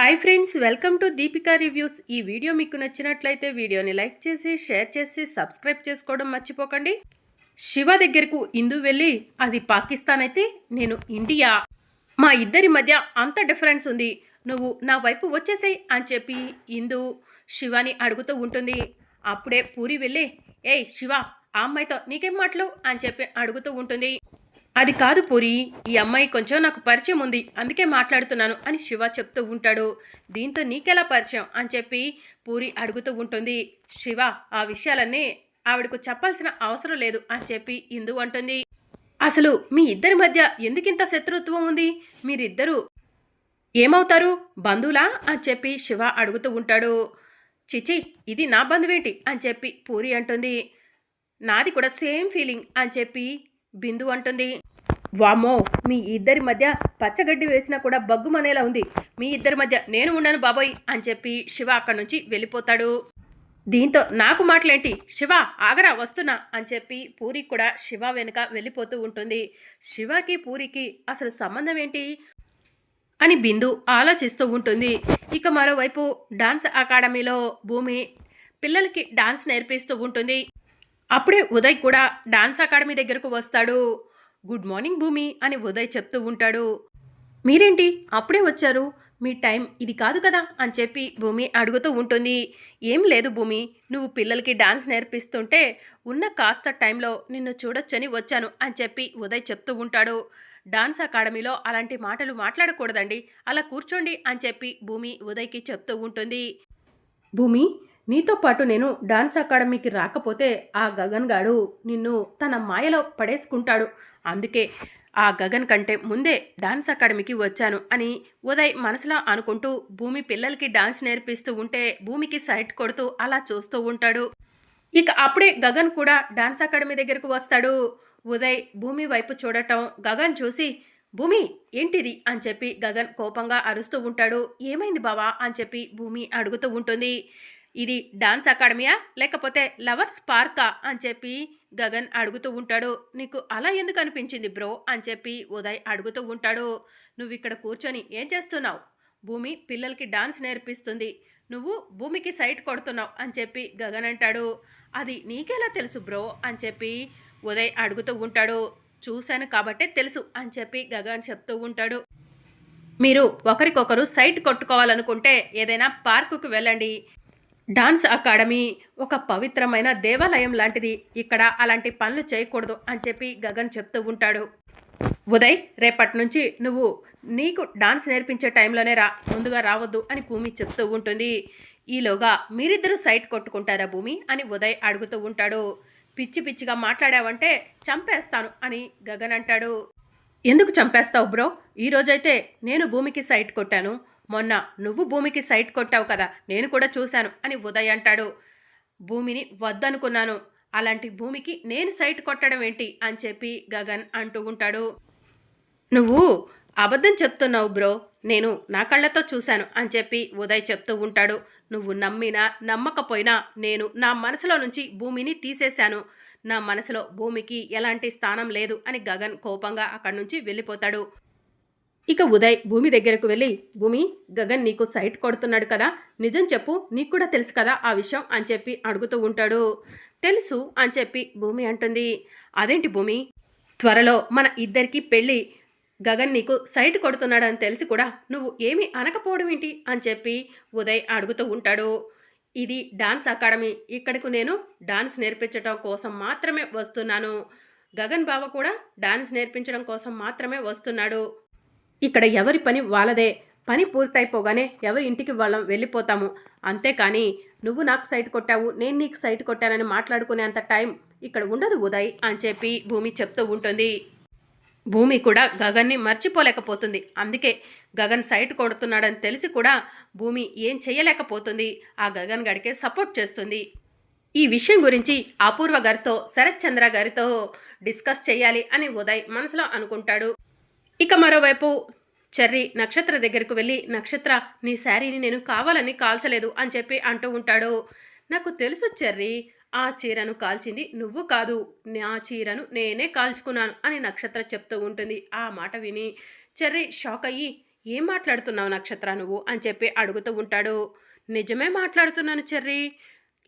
Hi friends welcome to Deepika reviews ఈ video మీకు నచ్చినట్లయితే వీడియోని లైక్ చేసి షేర్ చేసి సబ్స్క్రైబ్ చేసుకోవడం మర్చిపోకండి. శివ దగ్గరకు ఇందు వెళ్ళి అది పాకిస్తాన్ అయితే నేను ఇండియా. మా ఇద్దరి మధ్య అంత డిఫరెన్స్ ఉంది. నువ్వు నా వైపు వచ్చేసాయి అని చెప్పి ఇందు శివాని అడుగుతూ ఉంటుంది. అప్పుడే పూరి వెళ్ళి ఏయ్ శివ ఆ అమ్మాయితో నీకేం మాటలు? అని చెప్పి అడుగుతూ ఉంటుంది. అది కాదు పూరి ఈ అమ్మాయి కొంచెం నాకు పరిచయం ఉంది అందుకే మాట్లాడుతున్నాను అని శివ చెప్తూ ఉంటాడు. దీంతో నీకెలా పరిచయం? అని చెప్పి పూరి అడుగుతూ ఉంటుంది. శివ ఆ విషయాలన్నీ ఆవిడకు చెప్పాల్సిన అవసరం లేదు అని చెప్పి ఇందు అంటుంది. అసలు మీ ఇద్దరి మధ్య ఎందుకింత శత్రుత్వం ఉంది? మీరిద్దరూ ఏమవుతారు? బంధువులా? అని చెప్పి శివ అడుగుతూ ఉంటాడు. చిచి ఇది నా బంధువేంటి? అని చెప్పి పూరి అంటుంది. నాది కూడా సేమ్ ఫీలింగ్ అని చెప్పి బిందు అంటుంది. వామ్మో మీ ఇద్దరి మధ్య పచ్చగడ్డి వేసినా కూడా బగ్గుమనేలా ఉంది. మీ ఇద్దరి మధ్య నేను ఉండను బాబోయ్ అని చెప్పి శివ అక్కడి నుంచి వెళ్ళిపోతాడు. దీంతో నాకు మాటలేంటి? శివ ఆగరా వస్తున్నా అని చెప్పి పూరి కూడా శివ వెనుక వెళ్ళిపోతూ ఉంటుంది. శివకి పూరికి అసలు సంబంధం ఏంటి? అని బిందు ఆలోచిస్తూ ఉంటుంది. ఇక మరోవైపు డాన్స్ అకాడమీలో భూమి పిల్లలకి డాన్స్ నేర్పిస్తూ ఉంటుంది. అప్పుడే ఉదయ్ కూడా డాన్స్ అకాడమీ దగ్గరకు వస్తాడు. గుడ్ మార్నింగ్ భూమి అని ఉదయ్ చెప్తూ ఉంటాడు. మీరేంటి? అప్పుడే వచ్చారు. మీ టైం ఇది కాదు కదా అని చెప్పి భూమి అడుగుతూ ఉంటుంది. ఏం లేదు భూమి నువ్వు పిల్లలకి డాన్స్ నేర్పిస్తుంటే ఉన్న కాస్త టైంలో నిన్ను చూడొచ్చని వచ్చాను అని చెప్పి ఉదయ్ చెప్తూ ఉంటాడు. డాన్స్ అకాడమీలో అలాంటి మాటలు మాట్లాడకూడదండి. అలా కూర్చోండి అని చెప్పి భూమి ఉదయ్కి చెప్తూ ఉంటుంది. భూమి నీతో పాటు నేను డాన్స్ అకాడమీకి రాకపోతే ఆ గగన్ గాడు నిన్ను తన మాయలో పడేసుకుంటాడు. అందుకే ఆ గగన్ కంటే ముందే డాన్స్ అకాడమీకి వచ్చాను అని ఉదయ్ మనసులో అనుకుంటూ భూమి పిల్లలకి డాన్స్ నేర్పిస్తూ ఉంటే భూమికి సైట్ కొడుతూ అలా చూస్తూ ఉంటాడు. ఇక అప్పుడే గగన్ కూడా డాన్స్ అకాడమీ దగ్గరకు వస్తాడు. ఉదయ్ భూమి వైపు చూడటం గగన్ చూసి భూమి ఏంటిది? అని చెప్పి గగన్ కోపంగా అరుస్తూ ఉంటాడు. ఏమైంది బావా? అని చెప్పి భూమి అడుగుతూ ఉంటుంది. ఇది డాన్స్ అకాడమీయా? లేకపోతే లవర్స్ పార్కా? అని చెప్పి గగన్ అడుగుతూ ఉంటాడు. నీకు అలా ఎందుకు అనిపించింది బ్రో? అని చెప్పి ఉదయ్ అడుగుతూ ఉంటాడు. నువ్వు ఇక్కడ కూర్చొని ఏం చేస్తున్నావు? భూమి పిల్లలకి డాన్స్ నేర్పిస్తుంది. నువ్వు భూమికి సైట్ కొడుతున్నావు అని చెప్పి గగన్ అంటాడు. అది నీకెలా తెలుసు బ్రో? అని చెప్పి ఉదయ్ అడుగుతూ ఉంటాడు. చూశాను కాబట్టే తెలుసు అని చెప్పి గగన్ చెప్తూ ఉంటాడు. మీరు ఒకరికొకరు సైట్ కొట్టుకోవాలనుకుంటే ఏదైనా పార్కుకు వెళ్ళండి. డాన్స్ అకాడమీ ఒక పవిత్రమైన దేవాలయం లాంటిది. ఇక్కడ అలాంటి పనులు చేయకూడదు అని చెప్పి గగన్ చెప్తూ ఉంటాడు. ఉదయ్ రేపటి నుంచి నువ్వు నీకు డాన్స్ నేర్పించే టైంలోనే రా ముందుగా రావద్దు అని భూమి చెప్తూ ఉంటుంది. ఈలోగా మీరిద్దరూ సైట్ కొట్టుకుంటారా భూమి? అని ఉదయ్ అడుగుతూ ఉంటాడు. పిచ్చి పిచ్చిగా మాట్లాడావంటే చంపేస్తాను అని గగన్ అంటాడు. ఎందుకు చంపేస్తావు బ్రో? ఈరోజైతే నేను భూమికి సైట్ కొట్టాను. మొన్న నువ్వు భూమికి సైట్ కొట్టావు కదా నేను కూడా చూశాను అని ఉదయ్ అంటాడు. భూమిని వద్దనుకున్నాను. అలాంటి భూమికి నేను సైట్ కొట్టడం ఏంటి? అని చెప్పి గగన్ అంటూ ఉంటాడు. నువ్వు అబద్ధం చెప్తున్నావు బ్రో. నేను నా కళ్ళతో చూశాను అని చెప్పి ఉదయ్ చెప్తూ ఉంటాడు. నువ్వు నమ్మినా నమ్మకపోయినా నేను నా మనసులో నుంచి భూమిని తీసేశాను. నా మనసులో భూమికి ఎలాంటి స్థానం లేదు అని గగన్ కోపంగా అక్కడి నుంచి వెళ్ళిపోతాడు. ఇక ఉదయ్ భూమి దగ్గరకు వెళ్ళి భూమి గగన్ నీకు సైట్ కొడుతున్నాడు కదా నిజం చెప్పు నీకు కూడా తెలుసు కదా ఆ విషయం అని చెప్పి అడుగుతూ ఉంటాడు. తెలుసు అని చెప్పి భూమి అంటుంది. అదేంటి భూమి? త్వరలో మన ఇద్దరికి పెళ్ళి గగన్ నీకు సైట్ కొడుతున్నాడని తెలిసి కూడా నువ్వు ఏమీ అనకపోవడం ఏంటి అని చెప్పి ఉదయ్ అడుగుతూ ఉంటాడు. ఇది డాన్స్ అకాడమీ. ఇక్కడకు నేను డాన్స్ నేర్పించడం కోసం మాత్రమే వస్తున్నాను. గగన్ బావ కూడా డాన్స్ నేర్పించడం కోసం మాత్రమే వస్తున్నాడు. ఇక్కడ ఎవరి పని వాళ్ళదే. పని పూర్తయిపోగానే ఎవరి ఇంటికి వాళ్ళం వెళ్ళిపోతాము. అంతేకాని నువ్వు నాకు సైట్ కొట్టావు నేను నీకు సైట్ కొట్టానని మాట్లాడుకునేంత టైం ఇక్కడ ఉండదు ఉదయ్ అని చెప్పి భూమి చెప్తూ ఉంటుంది. భూమి కూడా గగన్ని మర్చిపోలేకపోతుంది. అందుకే గగన్ సైట్ కొడుతున్నాడని తెలిసి కూడా భూమి ఏం చేయలేకపోతుంది ఆ గగన్ గడికే సపోర్ట్ చేస్తుంది. ఈ విషయం గురించి అపూర్వ గారితో శరత్ చంద్ర గారితో డిస్కస్ చేయాలి అని ఉదయ్ మనసులో అనుకుంటాడు. ఇక మరోవైపు చెర్రీ నక్షత్ర దగ్గరకు వెళ్ళి నక్షత్ర నీ శారీని నేను కావాలని కాల్చలేదు అని చెప్పి అంటూ ఉంటాడు. నాకు తెలుసు చెర్రీ ఆ చీరను కాల్చింది నువ్వు కాదు నా చీరను నేనే కాల్చుకున్నాను అని నక్షత్ర చెప్తూ ఉంటుంది. ఆ మాట విని చెర్రీ షాక్ అయ్యి ఏం మాట్లాడుతున్నావు నక్షత్ర నువ్వు? అని చెప్పి అడుగుతూ ఉంటాడు. నిజమే మాట్లాడుతున్నాను చెర్రీ.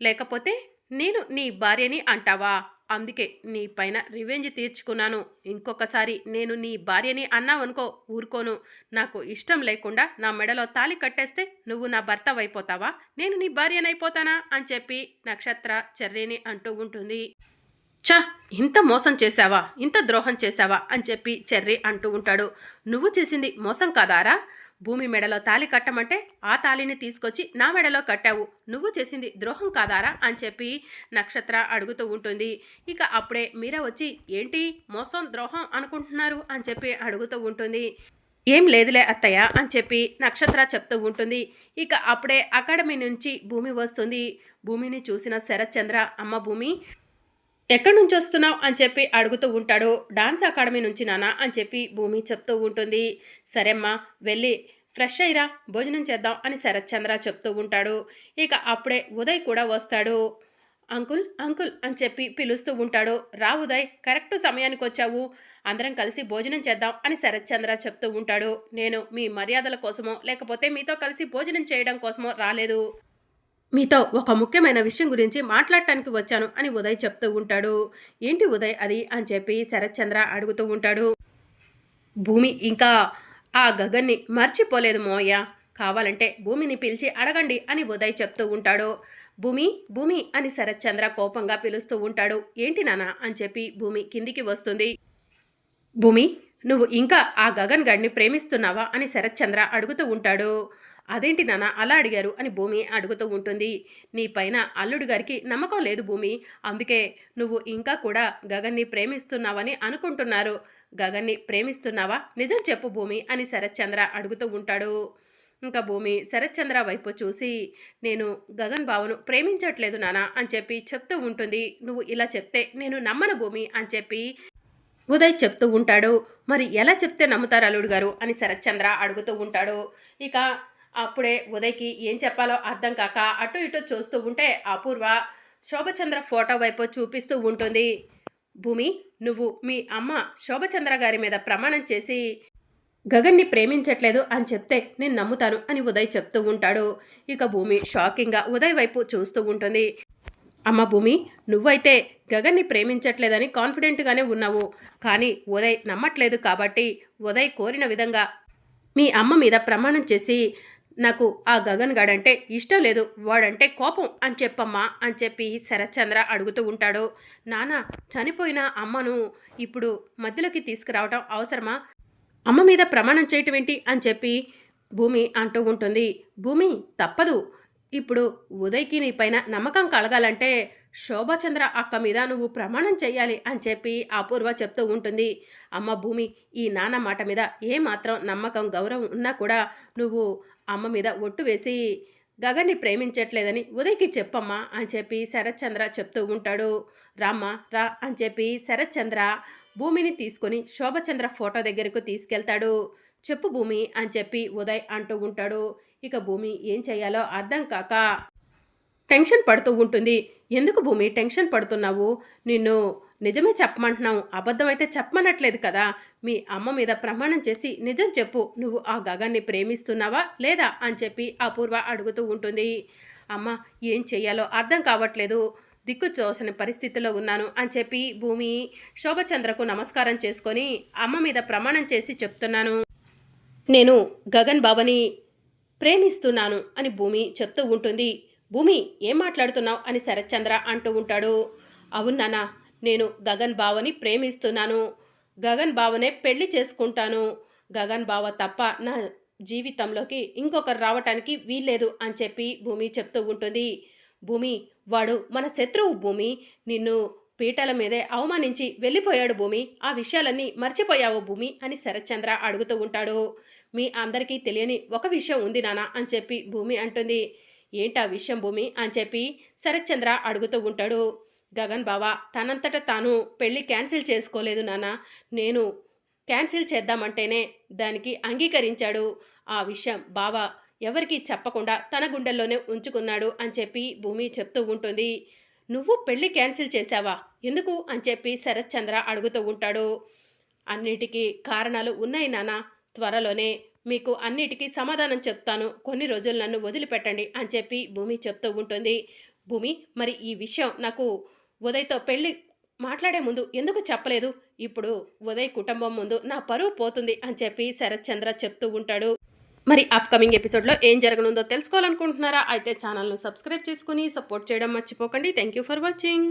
లేకపోతే నేను నీ భార్యని అంటావా? అందుకే నీ పైన రివెంజ్ తీర్చుకున్నాను. ఇంకొకసారి నేను నీ భార్యని అన్నావనుకో ఊరుకోను. నాకు ఇష్టం లేకుండా నా మెడలో తాళి కట్టేస్తే నువ్వు నా భర్త అయిపోతావా నేను నీ భార్యనైపోతానా? అని చెప్పి నక్షత్ర చెర్రీని అంటూ ఉంటుంది. చా ఇంత మోసం చేశావా? ఇంత ద్రోహం చేశావా? అని చెప్పి చెర్రీ అంటూ ఉంటాడు. నువ్వు చేసింది మోసం కాదారా? భూమి మెడలో తాళి కట్టమంటే ఆ తాళిని తీసుకొచ్చి నా మెడలో కట్టావు. నువ్వు చేసింది ద్రోహం కాదారా? అని చెప్పి నక్షత్ర అడుగుతూ ఉంటుంది. ఇక అప్పుడే మీరా వచ్చి ఏంటి? మోసం ద్రోహం అనుకుంటున్నారు? అని చెప్పి అడుగుతూ ఉంటుంది. ఏం లేదులే అత్తయ్య అని చెప్పి నక్షత్ర చెప్తూ ఉంటుంది. ఇక అప్పుడే అకాడమీ నుంచి భూమి వస్తుంది. భూమిని చూసిన శరత్ చంద్ర అమ్మ భూమి ఎక్కడి నుంచి వస్తున్నావు అని చెప్పి అడుగుతూ ఉంటాడు. డాన్స్ అకాడమీ నుంచి నానా అని చెప్పి భూమి చెప్తూ ఉంటుంది. సరేమ్మా వెళ్ళి ఫ్రెష్ అయ్యిరా భోజనం చేద్దాం అని శరత్చంద్ర చెప్తూ ఉంటాడు. ఇక అప్పుడే ఉదయ్ కూడా వస్తాడు. అంకుల్ అంకుల్ అని చెప్పి పిలుస్తూ ఉంటాడు. రా ఉదయ్ కరెక్ట్ సమయానికి వచ్చావు అందరం కలిసి భోజనం చేద్దాం అని శరత్చంద్ర చెప్తూ ఉంటాడు. నేను మీ మర్యాదల కోసమో లేకపోతే మీతో కలిసి భోజనం చేయడం కోసమో రాలేదు. మీతో ఒక ముఖ్యమైన విషయం గురించి మాట్లాడటానికి వచ్చాను అని ఉదయ్ చెప్తూ ఉంటాడు. ఏంటి ఉదయ్ అది? అని చెప్పి శరత్ చంద్ర అడుగుతూ ఉంటాడు. భూమి ఇంకా ఆ గగన్ని మర్చిపోలేదు మోయ కావాలంటే భూమిని పిలిచి అడగండి అని ఉదయ్ చెప్తూ ఉంటాడు. భూమి భూమి అని శరత్ చంద్ర కోపంగా పిలుస్తూ ఉంటాడు. ఏంటి నానా అని చెప్పి భూమి కిందికి వస్తుంది. భూమి నువ్వు ఇంకా ఆ గగన్ గడిని ప్రేమిస్తున్నావా? అని శరత్ చంద్ర అడుగుతూ ఉంటాడు. అదేంటి నాన్న అలా అడిగారు అని భూమి అడుగుతూ ఉంటుంది. నీ పైన అల్లుడు గారికి నమ్మకం లేదు భూమి. అందుకే నువ్వు ఇంకా కూడా గగన్ని ప్రేమిస్తున్నావని అనుకుంటున్నారు. గగన్ని ప్రేమిస్తున్నావా? నిజం చెప్పు భూమి అని శరత్చంద్ర అడుగుతూ ఉంటాడు. ఇంకా భూమి శరత్చంద్ర వైపు చూసి నేను గగన్ బావను ప్రేమించట్లేదు నానా అని చెప్పి చెప్తూ ఉంటుంది. నువ్వు ఇలా చెప్తే నేను నమ్మను భూమి అని చెప్పి ఉదయ్ చెప్తూ ఉంటాడు. మరి ఎలా చెప్తే నమ్ముతారు అల్లుడు గారు అని శరత్చంద్ర అడుగుతూ ఉంటాడు. ఇక అప్పుడే ఉదయ్కి ఏం చెప్పాలో అర్థం కాక అటు ఇటు చూస్తూ ఉంటే అపూర్వ శోభచంద్ర ఫోటో వైపు చూపిస్తూ ఉంటుంది. భూమి నువ్వు మీ అమ్మ శోభచంద్ర గారి మీద ప్రమాణం చేసి గగన్ని ప్రేమించట్లేదు అని చెప్తే నేను నమ్ముతాను అని ఉదయ్ చెప్తూ ఉంటాడు. ఇక భూమి షాకింగ్గా ఉదయ్ వైపు చూస్తూ ఉంటుంది. అమ్మ భూమి నువ్వైతే గగన్ని ప్రేమించట్లేదని కాన్ఫిడెంట్గానే ఉన్నావు. కానీ ఉదయ్ నమ్మట్లేదు కాబట్టి ఉదయ్ కోరిన విధంగా మీ అమ్మ మీద ప్రమాణం చేసి నాకు ఆ గగన్ గాడంటే ఇష్టం లేదు. వాడంటే కోపం అని చెప్పమ్మా అని చెప్పి శరత్చంద్ర అడుగుతూ ఉంటాడు. నాన్న చనిపోయిన అమ్మను ఇప్పుడు మధ్యలోకి తీసుకురావడం అవసరమా? అమ్మ మీద ప్రమాణం చేయటం ఏంటి? అని చెప్పి భూమి అంటూ ఉంటుంది. భూమి తప్పదు. ఇప్పుడు ఉదయ్కి నీ పైన నమ్మకం కలగాలంటే శోభాచంద్ర అక్క మీద నువ్వు ప్రమాణం చెయ్యాలి అని చెప్పి అపూర్వ చెప్తూ ఉంటుంది. అమ్మ భూమి ఈ నాన్న మాట మీద ఏమాత్రం నమ్మకం గౌరవం ఉన్నా కూడా నువ్వు అమ్మ మీద ఒట్టు వేసి గగన్ని ప్రేమించట్లేదని ఉదయ్కి చెప్పమ్మా అని చెప్పి శరత్చంద్ర చెప్తూ ఉంటాడు. రామ్మ రా అని చెప్పి శరత్చంద్ర భూమిని తీసుకొని శోభచంద్ర ఫోటో దగ్గరకు తీసుకెళ్తాడు. చెప్పు భూమి అని చెప్పి ఉదయ్ అంటూ ఉంటాడు. ఇక భూమి ఏం చేయాలో అర్థం కాక టెన్షన్ పడుతూ ఉంటుంది. ఎందుకు భూమి టెన్షన్ పడుతున్నావు? నిన్ను నిజమే చెప్పమంటున్నావు. అబద్ధమైతే చెప్పమనట్లేదు కదా. మీ అమ్మ మీద ప్రమాణం చేసి నిజం చెప్పు. నువ్వు ఆ గగన్ని ప్రేమిస్తున్నావా లేదా అని చెప్పి అపూర్వ అడుగుతూ ఉంటుంది. అమ్మ ఏం చెయ్యాలో అర్థం కావట్లేదు. దిక్కు చూసిన పరిస్థితిలో ఉన్నాను అని చెప్పి భూమి శోభచంద్రకు నమస్కారం చేసుకొని అమ్మ మీద ప్రమాణం చేసి చెప్తున్నాను. నేను గగన్ బాబని ప్రేమిస్తున్నాను అని భూమి చెప్తూ ఉంటుంది. భూమి ఏం మాట్లాడుతున్నావు? అని శరత్చంద్ర అంటూ ఉంటాడు. అవును నాన్న నేను గగన్ బావని ప్రేమిస్తున్నాను. గగన్ బావనే పెళ్ళి చేసుకుంటాను. గగన్ బావ తప్ప నా జీవితంలోకి ఇంకొకరు రావటానికి వీల్లేదు అని చెప్పి భూమి చెప్తూ ఉంటుంది. భూమి వాడు మన శత్రువు భూమి. నిన్ను పీటల మీదే అవమానించి వెళ్ళిపోయాడు భూమి. ఆ విషయాలన్నీ మర్చిపోయావు భూమి అని శరత్చంద్ర అడుగుతూ ఉంటాడు. మీ అందరికీ తెలియని ఒక విషయం ఉంది నానా అని చెప్పి భూమి అంటుంది. ఏంటా విషయం భూమి అని చెప్పి శరత్చంద్ర అడుగుతూ ఉంటాడు. గగన్ బావ తనంతట తాను పెళ్ళి క్యాన్సిల్ చేసుకోలేదు నాన్న. నేను క్యాన్సిల్ చేద్దామంటేనే దానికి అంగీకరించాడు. ఆ విషయం బావ ఎవరికీ చెప్పకుండా తన గుండెల్లోనే ఉంచుకున్నాడు అని చెప్పి భూమి చెప్తూ ఉంటుంది. నువ్వు పెళ్ళి క్యాన్సిల్ చేశావా? ఎందుకు? అని చెప్పి శరత్చంద్ర అడుగుతూ ఉంటాడు. అన్నిటికీ కారణాలు ఉన్నాయి నాన్న. త్వరలోనే మీకు అన్నిటికీ సమాధానం చెప్తాను. కొన్ని రోజులు నన్ను వదిలిపెట్టండి అని చెప్పి భూమి చెప్తూ ఉంటుంది. భూమి మరి ఈ విషయం నాకు ఉదయ్తో పెళ్ళి మాట్లాడే ముందు ఎందుకు చెప్పలేదు? ఇప్పుడు ఉదయ్ కుటుంబం ముందు నా పరువు పోతుంది అని చెప్పి శరత్ చంద్ర చెప్తూ ఉంటాడు. మరి అప్కమింగ్ ఎపిసోడ్లో ఏం జరగనుందో తెలుసుకోవాలనుకుంటున్నారా? అయితే ఛానల్ను సబ్స్క్రైబ్ చేసుకుని సపోర్ట్ చేయడం మర్చిపోకండి. Thank you for watching